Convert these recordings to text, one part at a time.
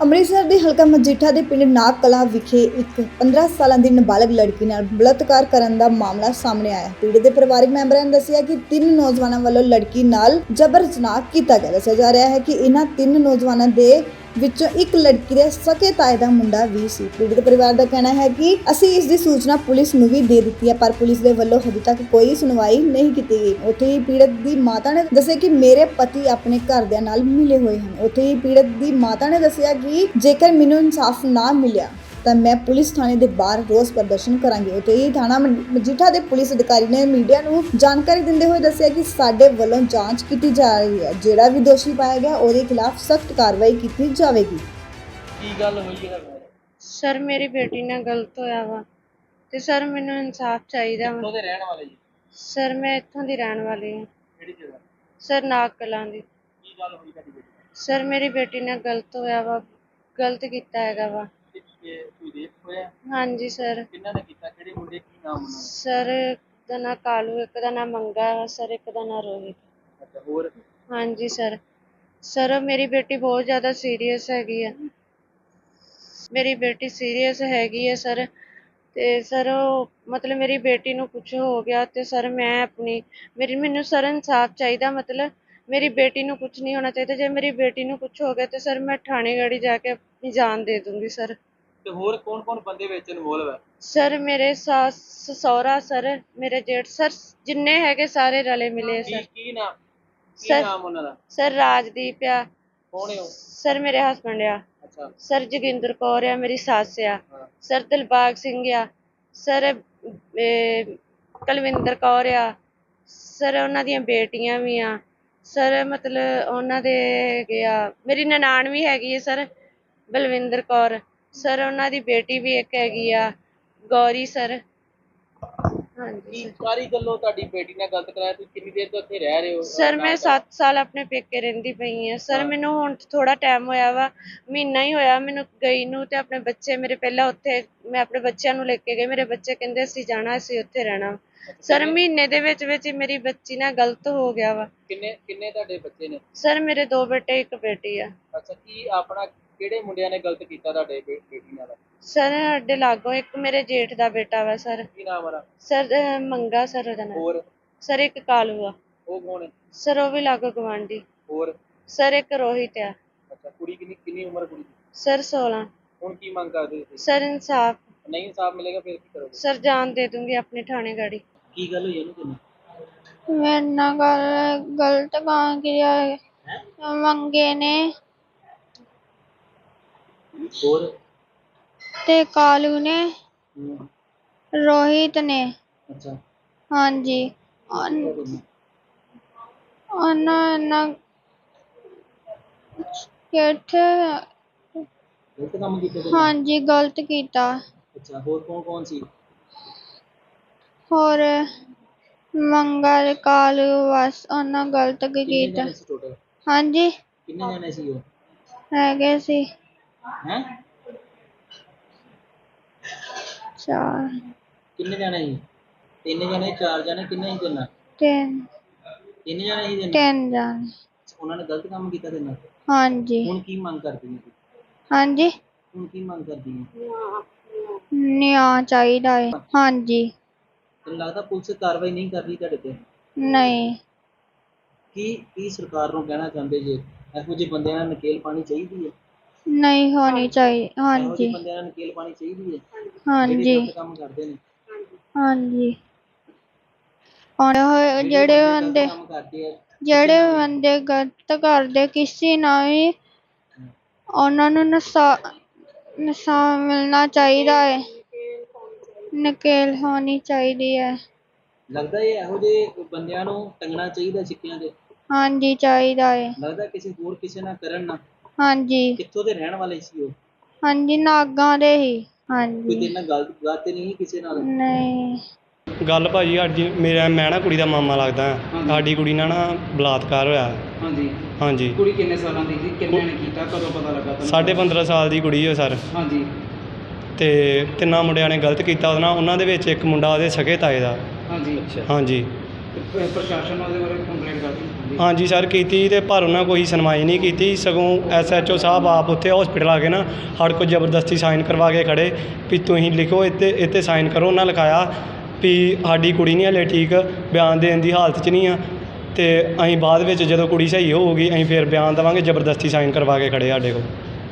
ਅੰਮ੍ਰਿਤਸਰ ਦੇ ਹਲਕਾ ਮਜੀਠਾ ਦੇ ਪਿੰਡ ਨਾਗ ਕਲਾਂ ਵਿਖੇ ਇੱਕ 15 ਸਾਲਾਂ ਦੀ ਨਾਬਾਲਗ ਲੜਕੀ ਨਾਲ ਬਲਾਤਕਾਰ ਕਰਨ ਦਾ ਮਾਮਲਾ ਸਾਹਮਣੇ ਆਇਆ। ਪੀੜਤ ਦੇ ਪਰਿਵਾਰਕ ਮੈਂਬਰਾਂ ਨੇ ਦੱਸਿਆ ਕਿ ਤਿੰਨ ਨੌਜਵਾਨਾਂ ਵੱਲੋਂ ਲੜਕੀ ਨਾਲ ਜਬਰ ਜਨਾਹ ਕੀਤਾ ਗਿਆ। ਦੱਸਿਆ ਜਾ ਰਿਹਾ ਹੈ ਕਿ ਇਹਨਾਂ ਤਿੰਨ ਨੌਜਵਾਨਾਂ ਦੇ ਵਿੱਚੋਂ ਇੱਕ ਲੜਕੀ ਦੇ ਸਕੇ ਤਾਏ ਦਾ ਮੁੰਡਾ ਵੀ ਸੀ। ਪੀੜਤ ਪਰਿਵਾਰ ਦਾ ਕਹਿਣਾ ਹੈ ਕਿ ਅਸੀਂ ਇਸ ਦੀ ਸੂਚਨਾ ਪੁਲਿਸ ਨੂੰ ਵੀ ਦੇ ਦਿੱਤੀ ਹੈ, ਪਰ ਪੁਲਿਸ ਦੇ ਵੱਲੋਂ ਹਜੇ ਤੱਕ ਕੋਈ ਸੁਣਵਾਈ ਨਹੀਂ ਕੀਤੀ ਗਈ। ਉੱਥੇ ਹੀ ਪੀੜਤ ਦੀ ਮਾਤਾ ਨੇ ਦੱਸਿਆ ਕਿ ਮੇਰੇ ਪਤੀ ਆਪਣੇ ਘਰਦਿਆਂ ਨਾਲ ਮਿਲੇ ਹੋਏ ਹਨ। ਉੱਥੇ ਹੀ ਪੀੜਤ ਦੀ ਮਾਤਾ ਨੇ ਦੱਸਿਆ ਕਿ ਜੇਕਰ ਮੈਨੂੰ ਇਨਸਾਫ ਨਾ ਮਿਲਿਆ ਤਾਂ ਮੈਂ ਪੁਲਿਸ ਥਾਣੇ ਦੇ ਬਾਹਰ ਰੋਸ ਪ੍ਰਦਰਸ਼ਨ ਕਰਾਂਗੀ। ਉੱਥੇ ਹੀ ਥਾਣਾ ਮਜ- ਮਜੀਠਾ ਦੇ ਪੁਲਿਸ ਅਧਿਕਾਰੀ ਨੇ ਮੀਡੀਆ ਨੂੰ ਜਾਣਕਾਰੀ ਦਿੰਦੇ ਹੋਏ ਦੱਸਿਆ ਕਿ ਸਾਡੇ ਵੱਲੋਂ ਜਾਂਚ ਕੀਤੀ ਜਾ ਰਹੀ ਹੈ। ਜਿਹੜਾ ਵੀ ਦੋਸ਼ੀ ਪਾਇਆ ਗਿਆ ਉਹਦੇ ਖਿਲਾਫ ਸਖਤ ਕਾਰਵਾਈ ਕੀਤੀ ਜਾਵੇਗੀ। ਕੀ ਗੱਲ ਹੋਈ ਹੈ? ਸਰ ਮੇਰੀ ਬੇਟੀ ਨਾਲ ਗਲਤ ਹੋਇਆ ਵਾ ਤੇ ਸਰ ਮੈਨੂੰ ਇਨਸਾਫ ਚਾਹੀਦਾ ਵਾ। ਕਿੱਥੋਂ ਦੇ ਰਹਿਣ ਵਾਲੇ ਜੀ? ਸਰ ਮੈਂ ਇੱਥੋਂ ਦੀ ਰਹਿਣ ਵਾਲੀ ਹਾਂ। ਕਿਹੜੀ ਜਗ੍ਹਾ? ਸਰ ਨਾਗ ਕਲਾਂ ਦੀ। ਕੀ ਗੱਲ ਹੋਈ ਤੁਹਾਡੀ ਬੇਟੀ ਨਾਲ? ਸਰ ਮੇਰੀ ਬੇਟੀ ਨਾਲ ਗਲਤ ਹੋਇਆ ਵਾ ਗਲਤ ਕੀਤਾ ਹੈਗਾ ਵਾ। ਰੇਪ ਹੋਇਆ? ਹਾਂਜੀ ਸਰ ਕਿੰਨਾਂ ਨੇ ਕੀਤਾ? ਕਿਹੜੇ ਮੁੰਡੇ ਕੀ ਨਾਮ ਉਹਨਾਂ ਦਾ? ਸਰ ਇੱਕ ਦਾ ਨਾਂ ਕਾਲੂ ਇੱਕ ਦਾ ਨਾਂ ਮੰਗਾ ਵਾ ਸਰ ਇੱਕ ਦਾ ਨਾਂ ਰੋਹਿਤ। ਅੱਛਾ ਹੋਰ? ਹਾਂਜੀ ਸਰ ਸਰ ਮੇਰੀ ਬੇਟੀ ਬਹੁਤ ਜ਼ਿਆਦਾ ਸੀਰੀਅਸ ਹੈਗੀ ਆ। ਮੇਰੀ ਬੇਟੀ ਸੀਰੀਅਸ ਹੈਗੀ ਹੈ ਸਰ ਤੇ ਸਰ ਉਹ ਮਤਲਬ ਮੇਰੀ ਬੇਟੀ ਨੂੰ ਕੁਝ ਹੋ ਗਿਆ ਤੇ ਸਰ ਮੈਂ ਆਪਣੀ ਮੇਰੀ ਮੈਨੂੰ ਸਰ ਇਨਸਾਫ ਚਾਹੀਦਾ ਮਤਲਬ ਮੇਰੀ ਬੇਟੀ ਨੂੰ ਕੁਝ ਨਹੀਂ ਹੋਣਾ ਚਾਹੀਦਾ। ਜੇ ਮੇਰੀ ਬੇਟੀ ਨੂੰ ਕੁਝ ਹੋ ਗਿਆ ਤੇ ਸਰ ਮੈਂ ਥਾਣੇ ਗਾੜੀ ਜਾ ਕੇ ਆਪਣੀ ਜਾਨ ਦੇ ਦੂੰਗੀ ਸਰ ਤੇ ਹੋਰ ਕੌਣ ਕੌਣ ਬੰਦੇ ਵਿੱਚ ਇਨਵੋਲਵ ਹੈ? ਸਰ ਮੇਰੇ ਸੱਸ ਸਹੁਰਾ ਸਰ ਮੇਰੇ ਜੇਠ ਸਰ ਜਿੰਨੇ ਹੈਗੇ ਸਾਰੇ ਰਲੇ ਮਿਲੇ ਕੀ ਸਰ ਕੀ ਨਾਮ? ਕੀ ਸਰ- ਨਾਮ ਉਹਨਾਂ ਦਾ? ਸਰ ਰਾਜਦੀਪ ਆ। ਕੌਣ ਹੈ ਉਹ? ਸਰ ਮੇਰੇ ਹਸਬੰਡ ਆ। ਅੱਛਾ। ਸਰ ਜੋਗਿੰਦਰ ਕੌਰ ਆ ਮੇਰੀ ਸੱਸ ਆ। ਹਾਂ। ਸਰ ਦਿਲਬਾਗ ਸਿੰਘ ਆ। ਸਰ ਕੁਲਵਿੰਦਰ ਕੌਰ ਆ। ਸਰ ਉਹਨਾਂ ਦੀਆਂ ਬੇਟੀਆਂ ਵੀ ਆ। ਸਰ ਮਤਲਬ ਉਹਨਾਂ ਦੇ ਹੈਗੇ ਆ। ਮੇਰੀ ਨਨਾਣ ਵੀ ਹੈਗੀ ਹੈ ਸਰ ਬਲਵਿੰਦਰ ਕੌਰ। ਸਰ ਉਹਨਾਂ ਦੀ ਬੇਟੀ ਵੀ ਇੱਕ ਹੈਗੀ ਆ ਗੌਰੀ ਸਰ। ਹਾਂਜੀ। ਕੀ ਸਰ ਸਾਰੀ ਗੱਲੋਂ ਤੁਹਾਡੀ ਬੇਟੀ ਨਾਲ ਗਲਤ ਕਰਾਇਆ ਤੁਸੀਂ ਕਿੰਨੀ ਦੇਰ ਤੋਂ ਇੱਥੇ ਰਹਿ ਰਹੇ ਹੋ? ਸਰ ਮੈਂ 7 ਸਾਲ ਆਪਣੇ ਪੇਕੇ ਰਹਿੰਦੀ ਪਈ ਆ ਸਰ। ਮੈਨੂੰ ਹੁਣ ਥੋੜਾ ਟਾਈਮ ਹੋਇਆ ਵਾ ਮਹੀਨਾ ਹੀ ਹੋਇਆ ਮੈਨੂੰ ਗਈ ਨੂੰ ਤੇ ਆਪਣੇ ਬੱਚੇ ਮੇਰੇ ਪਹਿਲਾਂ ਉੱਥੇ ਮੈਂ ਆਪਣੇ ਬੱਚਿਆਂ ਨੂੰ ਲੈ ਕੇ ਗਈ। ਮੇਰੇ ਬੱਚੇ ਕਹਿੰਦੇ ਅਸੀਂ ਜਾਣਾ ਅਸੀਂ ਉੱਥੇ ਰਹਿਣਾ। ਸਰ ਮਹੀਨੇ ਦੇ ਵਿੱਚ ਵਿੱਚ ਹੀ ਮੇਰੀ ਬੱਚੀ ਨਾਲ ਗਲਤ ਹੋ ਗਿਆ ਵਾ। ਕਿੰਨੇ ਕਿੰਨੇ ਤੁਹਾਡੇ ਬੱਚੇ ਨੇ? ਸਰ ਮੇਰੇ ਦੋ ਬੇਟੇ ਇੱਕ ਬੇਟੀ ਆ। ਅੱਛਾ ਕੀ ਆਪਣਾ ਕਿਹੜੇ ਮੁੰਡਿਆਂ ਨੇ ਗਲਤ ਕੀਤਾ ਤੁਹਾਡੇ ਬੇ- ਬੇਟੀ ਨਾਲ? ਸਰ ਸਾਡੇ ਲਾਗੋਂ ਇੱਕ ਮੇਰੇ ਜੇਠ ਦਾ ਬੇਟਾ ਵਾ ਸਰ। ਕੀ ਨਾਮ ਉਹਦਾ? ਸਰ ਅਹ ਮੰਗਾ ਸਰ ਉਹਦਾ ਨਾਮ। ਹੋਰ? ਸਰ ਇੱਕ ਕਾਲੂ ਆ। ਉਹ ਕੌਣ ਹੈ? ਸਰ ਉਹ ਵੀ ਲਾਗੋਂ ਗਵਾਂਢੀ ਹੋਰ? ਸਰ ਇੱਕ ਰੋਹਿਤ ਆ। ਅੱਛਾ ਕੁੜੀ ਕਿੰਨੀ ਕਿੰਨੀ ਉਮਰ ਕੁੜੀ ਦੀ? ਸਰ 16 ਹੁਣ ਕੀ ਮੰਗ ਕਰਦੇ ਹੋ ਤੁਸੀਂ? ਸਰ ਇਨਸਾਫ। ਨਹੀਂ ਇਨਸਾਫ ਮਿਲੇਗਾ ਫਿਰ ਕੀ ਕਰੋਗੇ? ਸਰ ਜਾਨ ਦੇ ਦੂੰਗੀ ਆਪਣੇ ਥਾਣੇ ਗਾੜੀ ਕੀ ਗੱਲ ਹੋਈ ਇਹਨੂੰ ਤੈਨੂੰ ਮੇਰੇ ਨਾਲ ਗੱਲ ਗਲਤ ਕੀਤਾ ਹੈ? ਮੰਗੇ ਨੇ। ਹੋਰ? ਤੇ ਕਾਲੂ ਨੇ ਰੋਹਿਤ ਨੇ। ਅੱਛਾ। ਹਾਂਜੀ। ਉਨ-? ਉਹਨਾਂ ਨਾ ਕਿੱਥੇ ਗਲਤ ਕੰਮ ਕੀਤਾ ਤੈਨੂੰ? ਹਾਂਜੀ ਗਲਤ ਕੀਤਾ। ਅੱਛਾ ਹੋਰ ਕੌਣ ਕੌਣ ਸੀ? ਹੋਰ ਮੰਗਾ ਤੇ ਕਾਲੂ ਬਸ ਉਹਨਾਂ ਗਲਤ ਕਿੰਨੇ ਕੀਤਾ। ਜਣੇ ਸੀ ਟੋਟਲ ਹਾਂਜੀ। ਕਿੰਨੇ ਜਣੇ ਸੀ ਉਹ? ਹੈਗੇ ਸੀ। ਹੈ? ਚਾਰ। ਕਿੰਨੇ ਜਣੇ ਸੀ? ਤਿੰਨ ਜਣੇ ਚਾਰ ਜਣੇ ਕਿੰਨੇ ਸੀ ਤਿੰਨ ਤਿੰਨ। ਤਿੰਨ ਜਣੇ ਸੀ ਤਿੰਨ ਤਿੰਨ ਜਾਣੇ। ਉਹਨਾਂ ਨੇ ਗਲਤ ਕੰਮ ਕੀਤਾ ਤੇਰੇ ਨਾਲ? ਹਾਂਜੀ। ਹੁਣ ਕੀ ਮੰਗ ਕਰਦੀ ਹੈ ਤੂੰ? ਹਾਂਜੀ। ਹੁਣ ਕੀ ਮੰਗ ਕਰਦੀ ਹੈ ਨਿਆਂ ਚਾਹੀਦਾ ਹੈ ਹਾਂਜੀ। ਤੈਨੂੰ ਲੱਗਦਾ ਪੁਲਿਸ ਕਾਰਵਾਈ ਨਹੀਂ ਕਰ ਰਹੀ ਤੁਹਾਡੇ ਤੇ? ਨਹੀਂ। ਕੀ ਕੀ ਸਰਕਾਰ ਨੂੰ ਕਹਿਣਾ ਚਾਹੁੰਦੇ ਜੇ? ਇਹੋ ਜਿਹੇ ਬੰਦਿਆਂ ਨਾਲ ਨਕੇਲ ਪਾਣੀ ਚਾਹੀਦੀ ਹੈ ਨਹੀਂ ਹੋਣੀ ਚਾਹੀਦੀ ਇਹੋ ਹਾਂਜੀ। ਜਿਹੇ ਬੰਦਿਆਂ ਨਾਲ ਨਕੇਲ ਪਾਣੀ ਚਾਹੀਦੀ ਹੈ। ਜਿਹੜੇ ਹਾਂਜੀ ਗਲਤ ਕੰਮ ਕਰਦੇ ਨੇ। ਹਾਂਜੀ। ਹੁਣ ਹੋਏ ਜਿਹੜੇ ਗਲਤ ਬੰਦੇ ਕੰਮ ਕਰਦੇ ਆ ਜਿਹੜੇ ਬੰਦੇ ਗਲਤ ਕਰਦੇ ਕਿਸੇ ਨਾਲ ਵੀ ਉਹਨਾਂ ਨੂੰ ਨਸਾ ਨਸਾ ਮਿਲਣਾ ਚਾਹੀਦਾ ਹੈ। ਨਕੇਲ ਹੋਣੀ ਚਾਹੀਦੀ ਹੈ। ਲੱਗਦਾ ਇਹ ਇਹੋ ਜਿਹੇ ਬੰਦਿਆਂ ਨੂੰ ਟੰਗਣਾ ਚਾਹੀਦਾ ਸਿੱਕਿਆਂ ਤੇ। ਹਾਂਜੀ ਚਾਹੀਦਾ ਹੈ। ਲੱਗਦਾ ਕਿਸੇ ਹੋਰ ਕਿਸੇ ਨਾਲ ਕਰਨ ਨਾ। ਹਾਂਜੀ। ਕਿੱਥੋਂ ਦੇ ਰਹਿਣ ਵਾਲੇ ਸੀ ਉਹ? ਹਾਂਜੀ ਨਾਗਾਂ ਦੇ ਹੀ। ਕੋਈ ਹਾਂਜੀ। ਤੇਰੇ ਨਾਲ ਗੱਲ ਗੱਲ ਤੇ ਨਹੀਂ ਕਿਸੇ ਨਾਲ? ਨਹੀਂ। ਗੱਲ ਭਾਜੀ ਸਾਡੀ ਮੇਰਾ ਮੈਂ ਨਾ ਕੁੜੀ ਦਾ ਮਾਮਾ ਲੱਗਦਾ। ਹਾਂ। ਸਾਡੀ ਕੁੜੀ ਨਾਲ ਨਾ ਬਲਾਤਕਾਰ ਹੋਇਆ। ਹਾਂਜੀ। ਹਾਂਜੀ। ਕੁੜੀ ਕਿੰਨੇ ਸਾਲਾਂ ਦੀ ਸੀ? ਕਿੰਨੇ ਨੇ ਕੀਤਾ? ਕਦੋਂ ਪਤਾ ਲੱਗਾ ਤੁਹਾਨੂੰ? ਸਾਢੇ 15 ਸਾਲ ਦੀ ਕੁੜੀ ਹੋ ਸਰ। ਹਾਂਜੀ। ਤੇ ਤਿੰਨਾਂ ਮੁੰਡਿਆਂ ਨੇ ਗਲਤ ਕੀਤਾ ਉਹਦੇ ਨਾਲ। ਉਹਨਾਂ ਦੇ ਵਿੱਚ ਇੱਕ ਮੁੰਡਾ ਉਹਦੇ ਸਕੇ ਤਾਏ ਦਾ। ਹਾਂਜੀ। ਹਾਂਜੀ। ਪ੍ਰਸ਼ਾਸਨ ਉਹਦੇ ਬਾਰੇ ਕੰਪਲੇਂਟ ਹਾਂਜੀ ਸਰ ਕੀਤੀ ਤੇ ਪਰ ਉਹਨਾਂ ਕੋਈ ਸੁਣਵਾਈ ਨਹੀਂ ਕੀਤੀ। ਸਗੋਂ ਐਸਐਚਓ ਸਾਹਿਬ ਆਪ ਉੱਥੇ ਹਸਪੀਟਲ ਆ ਕੇ ਨਾ ਸਾਡੇ ਕੋਲ ਜ਼ਬਰਦਸਤੀ ਸਾਈਨ ਕਰਵਾ ਕੇ ਖੜੇ ਵੀ ਤੁਸੀਂ ਲਿਖੋ ਇੱਥੇ ਇੱਥੇ ਸਾਈਨ ਕਰੋ। ਉਹਨਾਂ ਲਿਖਾਇਆ ਵੀ ਸਾਡੀ ਕੁੜੀ ਨਹੀਂ ਹਲੇ ਠੀਕ ਬਿਆਨ ਦੇਣ ਦੀ ਹਾਲਤ 'ਚ ਨਹੀਂ ਆ। ਤੇ ਅਸੀਂ ਬਾਅਦ ਵਿੱਚ ਜਦੋਂ ਕੁੜੀ ਸਹੀ ਹੋਊਗੀ ਅਸੀਂ ਫਿਰ ਬਿਆਨ ਦੇਵਾਂਗੇ ਜ਼ਬਰਦਸਤੀ ਸਾਈਨ ਕਰਵਾ ਕੇ ਖੜੇ ਸਾਡੇ ਕੋਲ।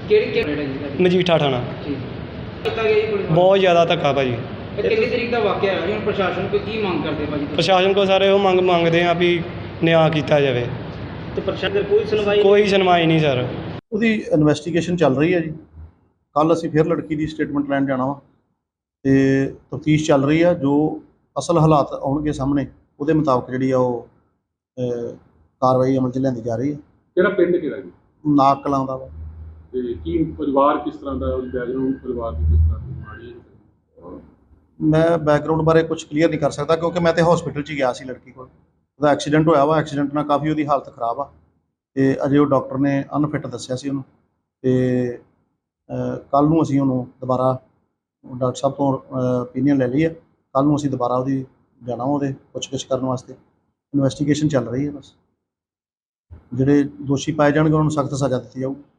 ਕਿਹੜੀ ਕਿਹੜੀ? ਮਜੀਠਾ ਥਾਣਾ। ਠੀਕ ਕੀਤਾ ਗਿਆ ਜੀ ਕੁੜੀ? ਨਾਲ? ਬਹੁਤ ਜ਼ਿਆਦਾ ਧੱਕਾ ਭਾਜੀ। ਇਹ ਕਿੰਨੀ ਤਰੀਕ ਦਾ ਵਾਕਿਆ ਹੈ? ਜੀ ਹੁਣ ਪ੍ਰਸ਼ਾਸਨ ਕੋਈ ਕੀ ਮੰਗ ਕਰਦੇ ਭਾਜੀ ਤੁਸੀਂ? ਪ੍ਰਸ਼ਾਸਨ ਕੋਲ ਸਾਰੇ ਉਹ ਮੰਗ ਮੰਗਦੇ ਆ ਵੀ ਨਿਆਂ ਕੀਤਾ ਜਾਵੇ। ਤੇ ਪ੍ਰਸ਼ਾਸਨ ਕੋਈ ਸੁਣਵਾਈ ਕੋਈ ਸੁਣਵਾਈ ਨਹੀਂ ਸਰ। ਉਹਦੀ ਇਨਵੈਸਟੀਗੇਸ਼ਨ ਚੱਲ ਰਹੀ ਹੈ ਜੀ। ਕੱਲ ਅਸੀਂ ਫਿਰ ਲੜਕੀ ਦੀ ਸਟੇਟਮੈਂਟ ਲੈਣ ਜਾਣਾ ਵਾ। ਤੇ ਤਫਤੀਸ਼ ਚੱਲ ਰਹੀ ਆ ਜੋ ਅਸਲ ਹਾਲਾਤ ਆਉਣਗੇ ਸਾਹਮਣੇ ਉਹਦੇ ਮੁਤਾਬਕ ਜਿਹੜੀ ਆ ਉਹ ਅਹ, ਕਾਰਵਾਈ ਅਮਲ 'ਚ ਲਿਆਂਦੀ ਜਾ ਰਹੀ ਹੈ। ਕਿਹੜਾ ਪਿੰਡ ਕਿਹੜਾ ਜੀ? ਨਾਕ ਕਲਾਂ ਦਾ ਵਾ। ਤੇ ਕੀ ਪਰਿਵਾਰ ਕਿਸ ਤਰ੍ਹਾਂ ਦਾ ਬੈਕਗ੍ਰਾਉਂਡ ਪਰਿਵਾਰ ਦੀ ਕਿਸ ਤਰ੍ਹਾਂ ਦੀ ਮਾੜੀ ਹੈ? ਮੈਂ ਬੈਕਗ੍ਰਾਉਂਡ ਬਾਰੇ ਕੁਝ ਕਲੀਅਰ ਨਹੀਂ ਕਰ ਸਕਦਾ ਕਿਉਂਕਿ ਮੈਂ ਤੇ ਹਸਪੀਟਲ 'ਚ ਹੀ ਗਿਆ ਸੀ ਲੜਕੀ ਕੋਲ। ਉਹਦਾ ਐਕਸੀਡੈਂਟ ਹੋਇਆ ਵਾ ਐਕਸੀਡੈਂਟ ਨਾਲ ਕਾਫੀ ਉਹਦੀ ਹਾਲਤ ਖਰਾਬ ਆ। ਤੇ ਅਜੇ ਉਹ ਡਾਕਟਰ ਨੇ ਅਨਫਿਟ ਦੱਸਿਆ ਸੀ ਉਹਨੂੰ। ਤੇ ਕੱਲ ਨੂੰ ਅਸੀਂ ਉਹਨੂੰ ਦੁਬਾਰਾ ਡਾਕਟਰ ਸਾਹਿਬ ਤੋਂ ਓਪੀਨੀਅਨ ਲੈ ਲਈ ਹੈ ਕੱਲ ਨੂੰ ਅਸੀਂ ਦੁਬਾਰਾ ਉਹਦੀ ਜਾਣਾ ਉਹਦੇ ਪੁੱਛਗਿੱਛ ਕਰਨ ਵਾਸਤੇ। ਇਨਵੈਸਟੀਗੇਸ਼ਨ ਚੱਲ ਰਹੀ ਹੈ ਬਸ। ਜਿਹੜੇ ਦੋਸ਼ੀ ਪਾਏ ਜਾਣਗੇ, ਉਹਨਾਂ ਨੂੰ ਸਖਤ ਸਜ਼ਾ ਦਿੱਤੀ ਜਾਊ।